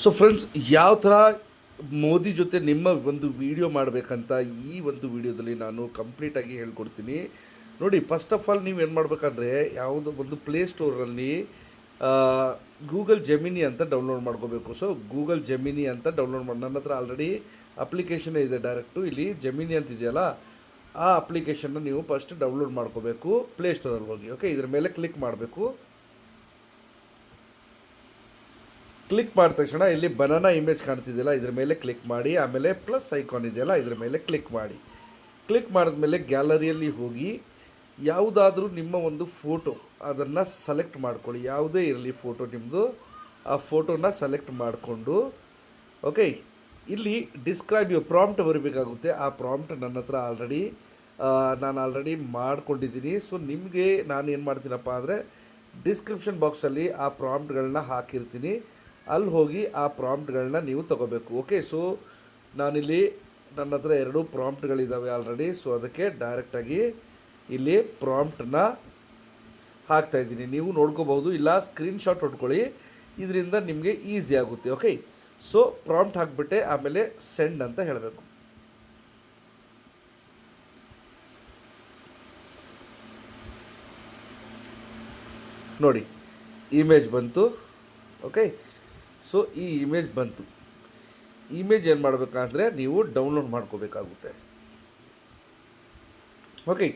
So friends ಯಾವ ಥರ ಮೋದಿ ಜೊತೆ ನಿಮ್ಮ ಒಂದು ವಿಡಿಯೋ ಮಾಡಬೇಕಂತ ಈ ಒಂದು ವಿಡಿಯೋದಲ್ಲಿ ನಾನು ಕಂಪ್ಲೀಟಾಗಿ ಹೇಳ್ಕೊಡ್ತೀನಿ. ನೋಡಿ ಫಸ್ಟ್ ಆಫ್ ಆಲ್ ನೀವು ಏನು ಮಾಡಬೇಕಂದ್ರೆ ಯಾವುದೋ ಒಂದು ಪ್ಲೇಸ್ಟೋರಲ್ಲಿ ಗೂಗಲ್ ಜೆಮಿನಿ ಅಂತ ಡೌನ್ಲೋಡ್ ಮಾಡ್ಕೋಬೇಕು. ಸೊ ಗೂಗಲ್ ಜೆಮಿನಿ ಅಂತ ಡೌನ್ಲೋಡ್ ಮಾಡಿ ನನ್ನ ಹತ್ರ ಆಲ್ರೆಡಿ ಅಪ್ಲಿಕೇಶನ್ ಇದೆ ಡೈರೆಕ್ಟು ಇಲ್ಲಿ. ಜೆಮಿನಿ ಅಂತ ಇದೆಯಲ್ಲ, ಆ ಅಪ್ಲಿಕೇಶನ್ನ ನೀವು ಫಸ್ಟ್ ಡೌನ್ಲೋಡ್ ಮಾಡ್ಕೋಬೇಕು ಪ್ಲೇಸ್ಟೋರಲ್ಲಿ ಹೋಗಿ. ಓಕೆ ಇದ್ರ ಮೇಲೆ ಕ್ಲಿಕ್ ಮಾಡಬೇಕು. ಕ್ಲಿಕ್ ಮಾಡಿದ ತಕ್ಷಣ ಇಲ್ಲಿ ಬನಾನಾ ಇಮೇಜ್ ಕಾಣ್ತಿದೆಯಲ್ಲ, ಇದ್ರ ಮೇಲೆ ಕ್ಲಿಕ್ ಮಾಡಿ, ಆಮೇಲೆ ಪ್ಲಸ್ ಐಕಾನ್ ಇದೆಯಲ್ಲ, ಇದ್ರ ಮೇಲೆ ಕ್ಲಿಕ್ ಮಾಡಿ. ಕ್ಲಿಕ್ ಮಾಡಿದ್ಮೇಲೆ ಗ್ಯಾಲರಿಯಲ್ಲಿ ಹೋಗಿ, ಯಾವುದಾದ್ರೂ ನಿಮ್ಮ ಒಂದು ಫೋಟೋ ಅದನ್ನು ಸೆಲೆಕ್ಟ್ ಮಾಡ್ಕೊಳ್ಳಿ. ಯಾವುದೇ ಇರಲಿ ಫೋಟೋ ನಿಮ್ಮದು ಆ ಫೋಟೋನ ಸೆಲೆಕ್ಟ್ ಮಾಡಿಕೊಂಡು ಓಕೆ ಇಲ್ಲಿ ಡಿಸ್ಕ್ರೈಬ್ ಯು ಪ್ರಾಂಪ್ಟ್ ಬರಬೇಕಾಗುತ್ತೆ. ಆ ಪ್ರಾಂಪ್ಟ್ ನನ್ನ ಹತ್ರ ಆಲ್ರೆಡಿ ನಾನು ಆಲ್ರೆಡಿ ಮಾಡ್ಕೊಂಡಿದ್ದೀನಿ. ಸೊ ನಿಮಗೆ ನಾನು ಏನು ಮಾಡ್ತೀನಪ್ಪ ಅಂದರೆ ಡಿಸ್ಕ್ರಿಪ್ಷನ್ ಬಾಕ್ಸಲ್ಲಿ ಆ ಪ್ರಾಂಪ್ಟ್ಗಳನ್ನ ಹಾಕಿರ್ತೀನಿ. ಅಲ್ಲಿ ಹೋಗಿ ಆ ಪ್ರಾಂಪ್ಟ್ಗಳನ್ನ ನೀವು ತಗೋಬೇಕು. ಓಕೆ ಸೊ ನಾನಿಲ್ಲಿ ನನ್ನ ಹತ್ರ ಎರಡು ಪ್ರಾಂಪ್ಟ್ಗಳಿದ್ದಾವೆ ಆಲ್ರೆಡಿ ಸೊ ಅದಕ್ಕೆ ಡೈರೆಕ್ಟಾಗಿ ಇಲ್ಲಿ ಪ್ರಾಂಪ್ಟನ್ನ ಹಾಕ್ತಾ ಇದ್ದೀನಿ. ನೀವು ನೋಡ್ಕೋಬಹುದು. ಇಲ್ಲ ಸ್ಕ್ರೀನ್ಶಾಟ್ ಹೊಡ್ಕೊಳ್ಳಿ. ಇದರಿಂದ ನಿಮಗೆ ಈಸಿ ಆಗುತ್ತೆ. ಓಕೆ ಸೊ ಪ್ರಾಂಪ್ಟ್ ಹಾಕ್ಬಿಟ್ಟೆ, ಆಮೇಲೆ ಸೆಂಡ್ ಅಂತ ಹೇಳಬೇಕು. ನೋಡಿ ಇಮೇಜ್ ಬಂತು. ಓಕೆ ಸೊ ಈ ಇಮೇಜ್ ಬಂತು. ಇಮೇಜ್ ಏನು ಮಾಡಬೇಕಂದ್ರೆ ನೀವು ಡೌನ್ಲೋಡ್ ಮಾಡ್ಕೋಬೇಕಾಗುತ್ತೆ. ಓಕೆ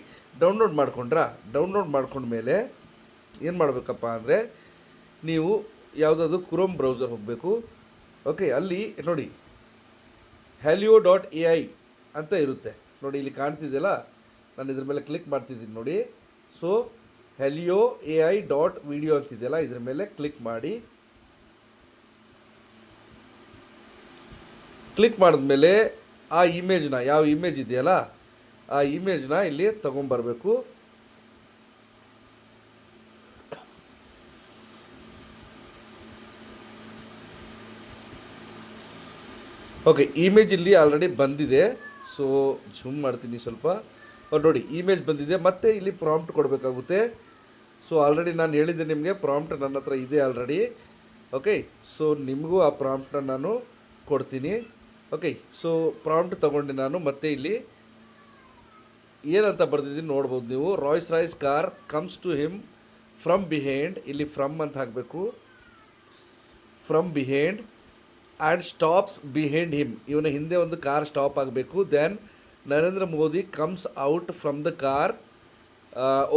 ಡೌನ್ಲೋಡ್ ಮಾಡ್ಕೊಂಡ್ರಾ ಡೌನ್ಲೋಡ್ ಮಾಡ್ಕೊಂಡ್ಮೇಲೆ ಏನು ಮಾಡಬೇಕಪ್ಪ ಅಂದರೆ ನೀವು ಯಾವುದಾದ್ರು ಕ್ರೋಮ್ ಬ್ರೌಸರ್ ಹೋಗಬೇಕು. ಓಕೆ ಅಲ್ಲಿ ನೋಡಿ ಹ್ಯಾಲಿಯೋ ಡಾಟ್ ಎ ಐ ಅಂತ ಇರುತ್ತೆ. ನೋಡಿ, ಇಲ್ಲಿ ಕಾಣ್ತಿದೆಯಲ್ಲ? ನಾನು ಇದ್ರ ಮೇಲೆ ಕ್ಲಿಕ್ ಮಾಡ್ತಿದ್ದೀನಿ ನೋಡಿ. So Hailuo A I dot video ಅಂತಿದೆಯಲ್ಲ? ಇದ್ರ ಮೇಲೆ ಕ್ಲಿಕ್ ಮಾಡಿ. ಕ್ಲಿಕ್ ಮಾಡಿದ್ಮೇಲೆ ಆ ಇಮೇಜ್ನ ಯಾವ ಇಮೇಜ್ ಇದೆಯಲ್ಲ, ಆ ಇಮೇಜ್ನ ಇಲ್ಲಿ ತಗೊಂಬರ್ಬೇಕು. ಓಕೆ ಇಮೇಜ್ ಇಲ್ಲಿ ಆಲ್ರೆಡಿ ಬಂದಿದೆ. ಸೊ ಜೂಮ್ ಮಾಡ್ತೀನಿ ಸ್ವಲ್ಪ. ಅವ್ರು ನೋಡಿ ಇಮೇಜ್ ಬಂದಿದೆ. ಮತ್ತೆ ಇಲ್ಲಿ ಪ್ರಾಂಪ್ಟ್ ಕೊಡಬೇಕಾಗುತ್ತೆ. ಸೊ ಆಲ್ರೆಡಿ ನಾನು ಹೇಳಿದ್ದೆ ನಿಮಗೆ ಪ್ರಾಂಪ್ಟ್ ನನ್ನ ಹತ್ರ ಇದೆ ಆಲ್ರೆಡಿ ಓಕೆ ಸೊ ನಿಮಗೂ ಆ ಪ್ರಾಂಪ್ಟನ್ನ ನಾನು ಕೊಡ್ತೀನಿ. ಓಕೆ ಸೊ ಪ್ರಾಂಪ್ಟ್ ತಗೊಂಡು ನಾನು, ಮತ್ತೆ ಇಲ್ಲಿ ಏನಂತ ಬರ್ದಿದ್ದೀನಿ ನೋಡ್ಬೋದು ನೀವು. Royce Royce car comes to him from behind ಇಲ್ಲಿ ಫ್ರಮ್ ಅಂತ ಹಾಕಬೇಕು. From behind and stops behind him ಇವನ ಹಿಂದೆ ಒಂದು ಕಾರ್ ಸ್ಟಾಪ್ ಆಗಬೇಕು. Then Narendra Modi comes out from the car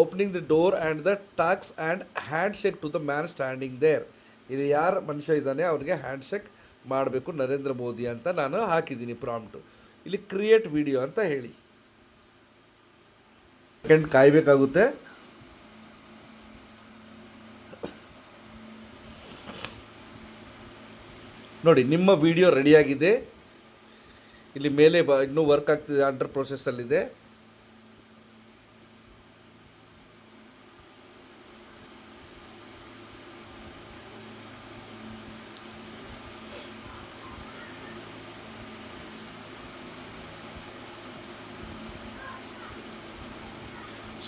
opening the door and the talks and hand shake to the man standing there ಇದು ಯಾರು ಮನುಷ್ಯ ಇದ್ದಾನೆ? ಅವರಿಗೆ ಹ್ಯಾಂಡ್ ಶೇಕ್ ಮಾಡಬೇಕು ನರೇಂದ್ರ ಮೋದಿ ಅಂತ ನಾನು ಹಾಕಿದ್ದೀನಿ ಪ್ರಾಂಪ್ಟು ಇಲ್ಲಿ ಕ್ರಿಯೇಟ್ ವಿಡಿಯೋ ಅಂತ ಹೇಳಿ. ಸೆಕೆಂಡ್ ಕಾಯಬೇಕಾಗುತ್ತೆ. ನೋಡಿ, ನಿಮ್ಮ ವಿಡಿಯೋ ರೆಡಿಯಾಗಿದೆ ಇಲ್ಲಿ ಮೇಲೆ ಬ ಇನ್ನೂ ವರ್ಕ್ ಆಗ್ತಿದೆ ಅಂಡರ್ ಪ್ರೊಸೆಸ್ಸಲ್ಲಿದೆ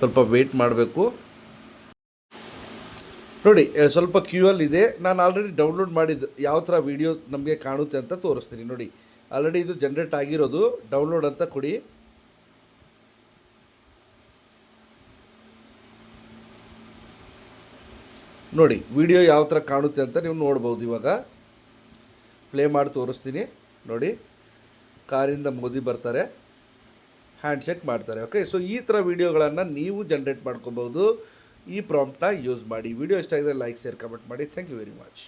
ಸ್ವಲ್ಪ ವೇಟ್ ಮಾಡಬೇಕು. ನೋಡಿ ಸ್ವಲ್ಪ ಕ್ಯೂ ಅಲ್ಲಿ ಇದೆ. ನಾನು ಆಲ್ರೆಡಿ ಡೌನ್ಲೋಡ್ ಮಾಡಿದ್ದು ಯಾವ ಥರ ವೀಡಿಯೋ ನಮಗೆ ಕಾಣುತ್ತೆ ಅಂತ ತೋರಿಸ್ತೀನಿ. ನೋಡಿ ಆಲ್ರೆಡಿ ಇದು ಜನ್ರೇಟ್ ಆಗಿರೋದು. ಡೌನ್ಲೋಡ್ ಅಂತ ಕೊಡಿ. ನೋಡಿ ವಿಡಿಯೋ ಯಾವ ಥರ ಕಾಣುತ್ತೆ ಅಂತ ನೀವು ನೋಡ್ಬೋದು ಇವಾಗ. ಪ್ಲೇ ಮಾಡಿ ತೋರಿಸ್ತೀನಿ. ನೋಡಿ, ಕಾರಿಂದ ಮೋದಿ ಬರ್ತಾರೆ. ಹ್ಯಾಂಡ್ ಶೇಕ್ ಮಾಡ್ತಾರೆ. ಓಕೆ ಸೊ ಈ ಥರ ವೀಡಿಯೋಗಳನ್ನು ನೀವು ಜನ್ರೇಟ್ ಮಾಡ್ಕೋಬೋದು. ಈ ಪ್ರಾಂಪ್ಟ್ನ ಯೂಸ್ ಮಾಡಿ. ವಿಡಿಯೋ ಇಷ್ಟ ಆಗಿದ್ರೆ ಲೈಕ್ ಶೇರ್ ಕಮೆಂಟ್ ಮಾಡಿ. Thank you very much